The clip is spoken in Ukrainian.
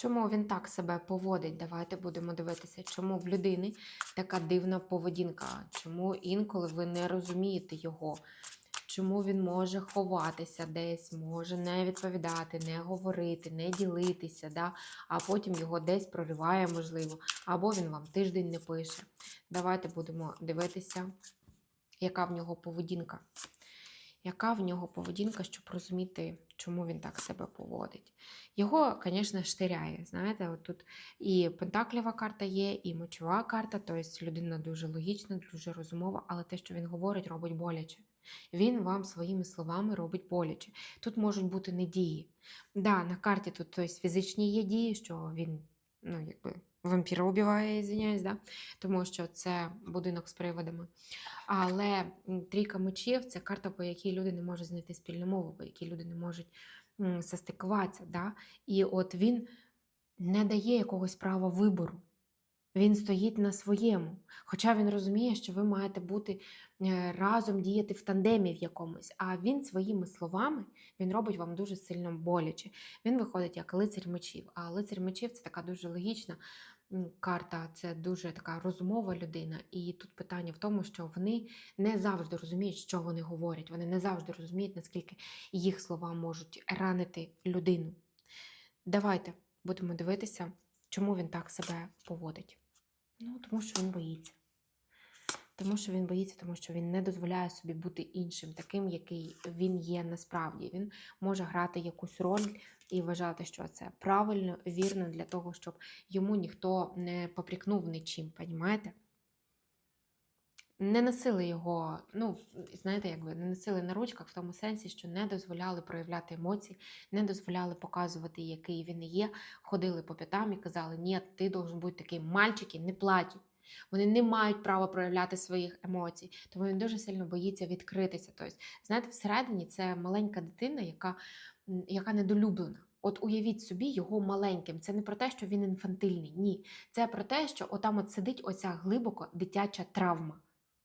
Чому він так себе поводить? Давайте будемо дивитися, чому в людини така дивна поведінка, чому інколи ви не розумієте його, чому він може ховатися десь, може не відповідати, не говорити, не ділитися, да? а потім його десь прориває, можливо, або він вам тиждень не пише. Давайте будемо дивитися, яка в нього поведінка. Яка в нього поведінка, щоб розуміти, чому він так себе поводить. Його, звісно, штиряє. Знаєте, от тут і пентаклєва карта є, і мочова карта, тобто людина дуже логічна, дуже розумова, але те, що він говорить, робить боляче. Він вам своїми словами робить боляче. Тут можуть бути не дії. Да, на карті тут тобто, фізичні є дії, що він, ну, якби. Вампіра убиває, извиняюсь, да? тому що це будинок з приводами. Але трійка мечів це карта, по якій люди не можуть знайти спільну мову, по якій люди не можуть состикуватися. Да? І от він не дає якогось права вибору. Він стоїть на своєму. Хоча він розуміє, що ви маєте бути е, разом діяти в тандемі в якомусь. А він своїми словами він робить вам дуже сильно боляче. Він виходить як лицар мечів. А лицар мечів це така дуже логічна карта, це дуже така розумова людина. І тут питання в тому, що вони не завжди розуміють, що вони говорять. Вони не завжди розуміють, наскільки їх слова можуть ранити людину. Давайте будемо дивитися, чому він так себе поводить. Ну, тому що він боїться. Тому що він боїться, тому що він не дозволяє собі бути іншим, таким, який він є насправді. Він може грати якусь роль і вважати, що це правильно, вірно для того, щоб йому ніхто не попрікнув нічим, понімаєте? Не носили його, ну, знаєте, якби не носили на ручках в тому сенсі, що не дозволяли проявляти емоції, не дозволяли показувати, який він є. Ходили по п'ятам і казали, ні, ти должен бути такий мальчик, і не плачуть. Вони не мають права проявляти своїх емоцій, тому він дуже сильно боїться відкритися. Тобто, знаєте, всередині це маленька дитина, яка, яка недолюблена. От уявіть собі його маленьким. Це не про те, що він інфантильний. Ні. Це про те, що отам от сидить оця глибоко дитяча травма.